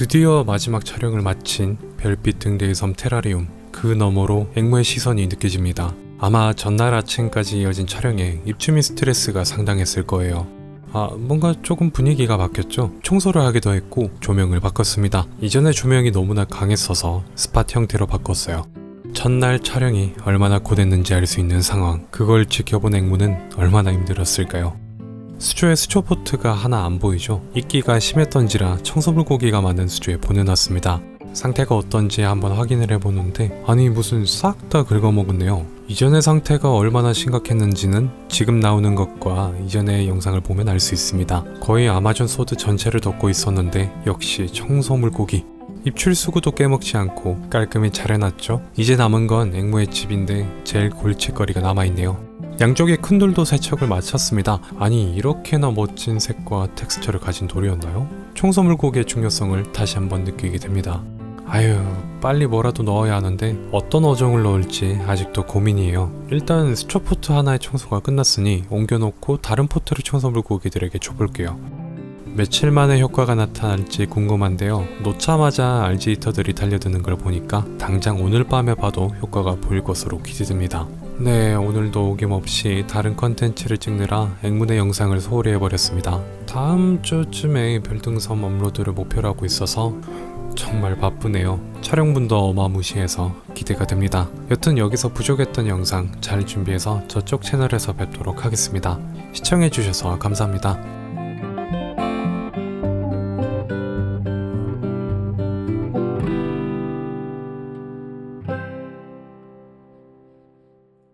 드디어 마지막 촬영을 마친 별빛 등대의 섬 테라리움 그 너머로 앵무의 시선이 느껴집니다. 아마 전날 아침까지 이어진 촬영에 입주민 스트레스가 상당했을 거예요. 아, 뭔가 조금 분위기가 바뀌었죠. 청소를 하기도 했고 조명을 바꿨습니다. 이전에 조명이 너무나 강했어서 스팟 형태로 바꿨어요. 첫날 촬영이 얼마나 고됐는지 알 수 있는 상황. 그걸 지켜본 앵무는 얼마나 힘들었을까요? 수조에 수조 포트가 하나 안 보이죠? 이끼가 심했던지라 청소물고기가 많은 수조에 보내놨습니다. 상태가 어떤지 한번 확인을 해보는데 아니 무슨 싹 다 긁어먹었네요. 이전의 상태가 얼마나 심각했는지는 지금 나오는 것과 이전의 영상을 보면 알 수 있습니다. 거의 아마존 소드 전체를 덮고 있었는데 역시 청소물고기 입출 수구도 깨먹지 않고 깔끔히 잘 해놨죠. 이제 남은 건 앵무의 집인데 제일 골칫거리가 남아있네요. 양쪽에 큰 돌도 세척을 마쳤습니다. 아니 이렇게나 멋진 색과 텍스처를 가진 돌이었나요? 청소물고기의 중요성을 다시 한번 느끼게 됩니다. 아유 빨리 뭐라도 넣어야 하는데 어떤 어종을 넣을지 아직도 고민이에요. 일단 수초 포트 하나의 청소가 끝났으니 옮겨놓고 다른 포트를 청소물고기들에게 줘볼게요. 며칠 만에 효과가 나타날지 궁금한데요. 놓자마자 알지히터들이 달려드는 걸 보니까 당장 오늘 밤에 봐도 효과가 보일 것으로 기대됩니다. 네, 오늘도 어김없이 다른 컨텐츠를 찍느라 앵문의 영상을 소홀히 해버렸습니다. 다음 주쯤에 별등섬 업로드를 목표로 하고 있어서 정말 바쁘네요. 촬영분도 어마무시해서 기대가 됩니다. 여튼 여기서 부족했던 영상 잘 준비해서 저쪽 채널에서 뵙도록 하겠습니다. 시청해주셔서 감사합니다.